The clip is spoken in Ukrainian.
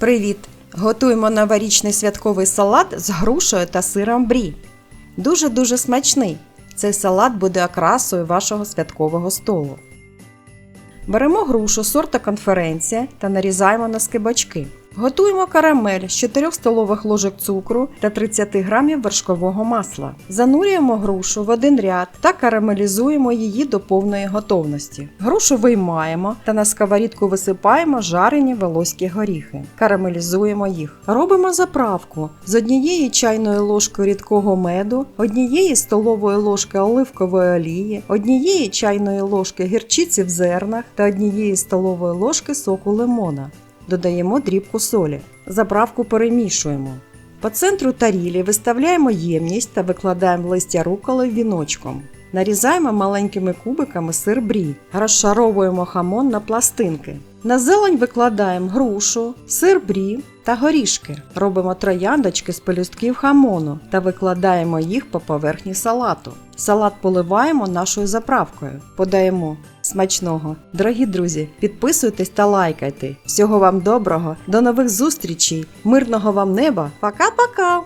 Привіт! Готуємо новорічний святковий салат з грушею та сиром брі. Дуже-дуже смачний. Цей салат буде окрасою вашого святкового столу. Беремо грушу сорта конференція та нарізаємо на скибочки. Готуємо карамель з 4 столових ложок цукру та 30 г вершкового масла. Занурюємо грушу в один ряд та карамелізуємо її до повної готовності. Грушу виймаємо та на сковорідку висипаємо жарені волоські горіхи. Карамелізуємо їх. Робимо заправку з однієї чайної ложки рідкого меду, однієї столової ложки оливкової олії, однієї чайної ложки гірчиці в зернах та однієї столової ложки соку лимона. Додаємо дрібку солі. Заправку перемішуємо. По центру тарілі виставляємо ємність та викладаємо листя руколи віночком. Нарізаємо маленькими кубиками сир брі, розшаровуємо хамон на пластинки. На зелень викладаємо грушу, сир брі та горішки. Робимо трояндочки з пелюстків хамону та викладаємо їх по поверхні салату. Салат поливаємо нашою заправкою. Подаємо смачного. Дорогі друзі, підписуйтесь та лайкайте. Всього вам доброго, до нових зустрічей, мирного вам неба. Пока-пока!